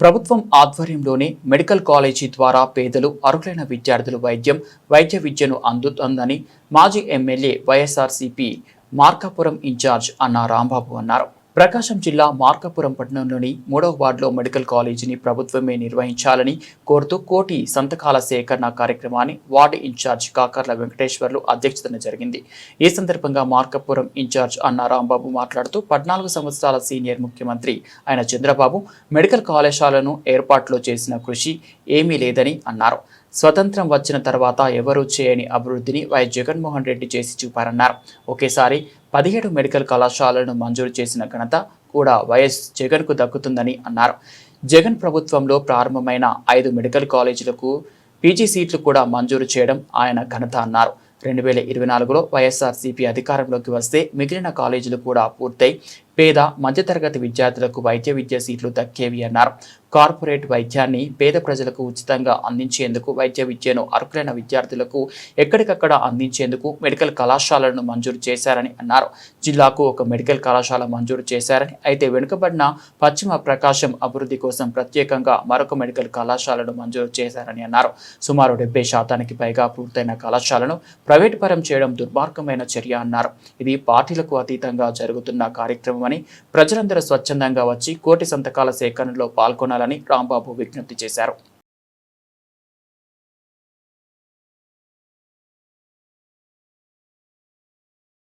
ప్రభుత్వం ఆధ్వర్యంలోనే medical college ద్వారా పేదలు అర్హులైన విద్యార్థులు వైద్యం వైద్య విద్యను అందుతుందని మాజీ ఎమ్మెల్యే వైఎస్ఆర్సీపీ మార్కాపురం ఇన్ఛార్జ్ అన్న రాంబాబు అన్నారు. ప్రకాశం జిల్లా మార్కాపురం పట్టణంలోని మూడవ వార్డులో మెడికల్ కాలేజీని ప్రభుత్వమే నిర్వహించాలని కోరుతూ కోటి సంతకాల సేకరణ కార్యక్రమాన్ని వార్డు ఇన్ఛార్జ్ కాకర్ల వెంకటేశ్వర్లు అధ్యక్షతన జరిగింది. ఈ సందర్భంగా మార్కాపురం ఇన్ఛార్జ్ అన్న రాంబాబు మాట్లాడుతూ పద్నాలుగు సంవత్సరాల సీనియర్ ముఖ్యమంత్రి ఆయన చంద్రబాబు మెడికల్ కళాశాలను ఏర్పాటులో చేసిన కృషి ఏమీ లేదని అన్నారు. స్వతంత్రం వచ్చిన తర్వాత ఎవరూ చేయని అభివృద్ధిని వై. జగన్మోహన్ రెడ్డి చేసి చూపారన్నారు. ఒకేసారి పదిహేడు మెడికల్ కళాశాలను మంజూరు చేసిన ఘనత కూడా వైఎస్ జగన్కు దక్కుతుందని అన్నారు. జగన్ ప్రభుత్వంలో ప్రారంభమైన ఐదు మెడికల్ కాలేజీలకు పీజీ సీట్లు కూడా మంజూరు చేయడం ఆయన ఘనత అన్నారు. రెండు వేల ఇరవై నాలుగులో వైఎస్ఆర్సీపీ అధికారంలోకి వస్తే మిగిలిన కాలేజీలు కూడా పూర్తయి పేద మధ్యతరగతి విద్యార్థులకు వైద్య విద్య సీట్లు దక్కేవి అన్నారు. కార్పొరేట్ వైద్యాన్ని పేద ప్రజలకు ఉచితంగా అందించేందుకు వైద్య విద్యను అర్హులైన విద్యార్థులకు ఎక్కడికక్కడ అందించేందుకు మెడికల్ కళాశాలను మంజూరు చేశారని అన్నారు. జిల్లాకు ఒక మెడికల్ కళాశాల మంజూరు చేశారని అయితే వెనుకబడిన పశ్చిమ ప్రకాశం అభివృద్ధి కోసం ప్రత్యేకంగా మరొక మెడికల్ కళాశాలను మంజూరు చేశారని అన్నారు. సుమారు డెబ్బై శాతానికి పైగా పూర్తయిన కళాశాలను ప్రైవేటు పరం చేయడం దుర్మార్గమైన చర్య అన్నారు. ఇది పార్టీలకు అతీతంగా జరుగుతున్న కార్యక్రమం కార్యక్రమమని ప్రజలందరూ స్వచ్ఛందంగా వచ్చి కోటి సంతకాల సేకరణలో పాల్గొనాలని రాంబాబు విజ్ఞప్తి చేశారు.